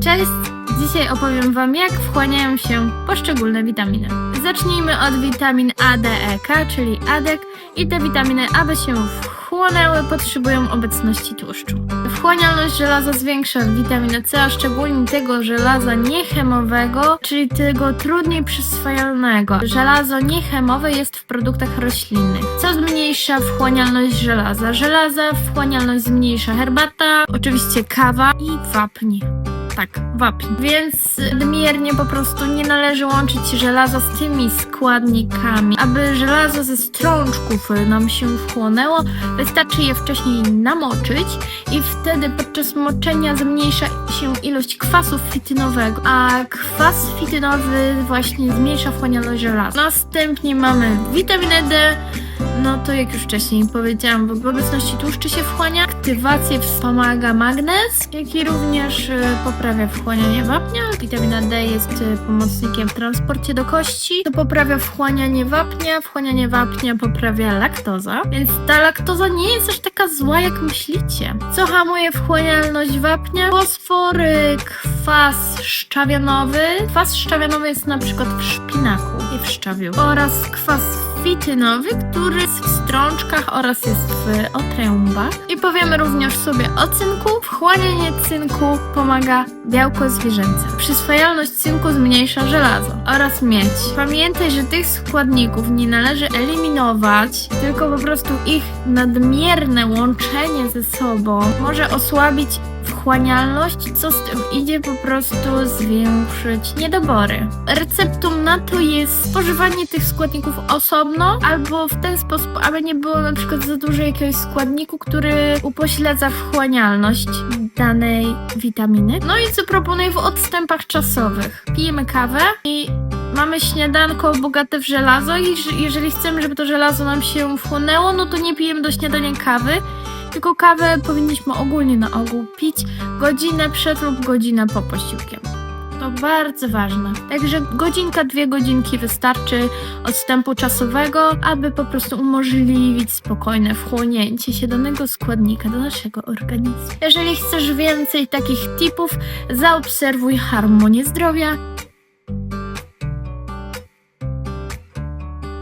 Cześć! Dzisiaj opowiem Wam, jak wchłaniają się poszczególne witaminy. Zacznijmy od witamin A, D, E, K, czyli ADEK i te witaminy, aby się wchłonęły, potrzebują obecności tłuszczu. Wchłanialność żelaza zwiększa witaminę C, a szczególnie tego żelaza niechemowego, czyli tego trudniej przyswajalnego. Żelazo niechemowe jest w produktach roślinnych, co zmniejsza wchłanialność żelaza. Żelaza wchłanialność zmniejsza herbata, oczywiście kawa i wapń. Tak, wapń. Więc nadmiernie po prostu nie należy łączyć żelaza z tymi składnikami. Aby żelazo ze strączków nam się wchłonęło, wystarczy je wcześniej namoczyć i wtedy podczas moczenia zmniejsza się ilość kwasu fitynowego, a kwas fitynowy właśnie zmniejsza wchłanialność żelaza. Następnie mamy witaminę D, no to jak już wcześniej powiedziałam, w obecności tłuszczy się wchłania, aktywację wspomaga magnez, jak i również e, poprawia wchłanianie wapnia. Witamina D jest e, pomocnikiem w transporcie do kości, to poprawia wchłanianie wapnia, wchłanianie wapnia poprawia laktoza, więc ta laktoza nie jest aż taka zła jak myślicie. Co hamuje wchłanialność wapnia? Fosfor, e, kwas szczawianowy. Kwas szczawianowy jest na przykład w szpinaku i w szczawiu oraz kwas fitynowy, który jest w strączkach oraz jest w otrębach. I powiemy również sobie o cynku. Wchłanianie cynku pomaga białko zwierzęce. Przyswajalność cynku zmniejsza żelazo oraz miedź. Pamiętaj, że tych składników nie należy eliminować, tylko po prostu ich nadmierne łączenie ze sobą może osłabić wchłanialność, co z tym idzie po prostu zwiększyć niedobory. Receptą na to jest spożywanie tych składników osobno, albo w ten sposób, aby nie było na przykład za dużo jakiegoś składniku, który upośledza wchłanialność danej witaminy. No i co proponuję w odstępach czasowych? Pijemy kawę i mamy śniadanko bogate w żelazo i że- jeżeli chcemy, żeby to żelazo nam się wchłonęło, no to nie pijemy do śniadania kawy, tylko kawę powinniśmy ogólnie na ogół pić godzinę przed lub godzinę po posiłkiem. To bardzo ważne. Także godzinka, dwie godzinki wystarczy odstępu czasowego, aby po prostu umożliwić spokojne wchłonięcie się danego składnika do naszego organizmu. Jeżeli chcesz więcej takich tipów, zaobserwuj harmonię zdrowia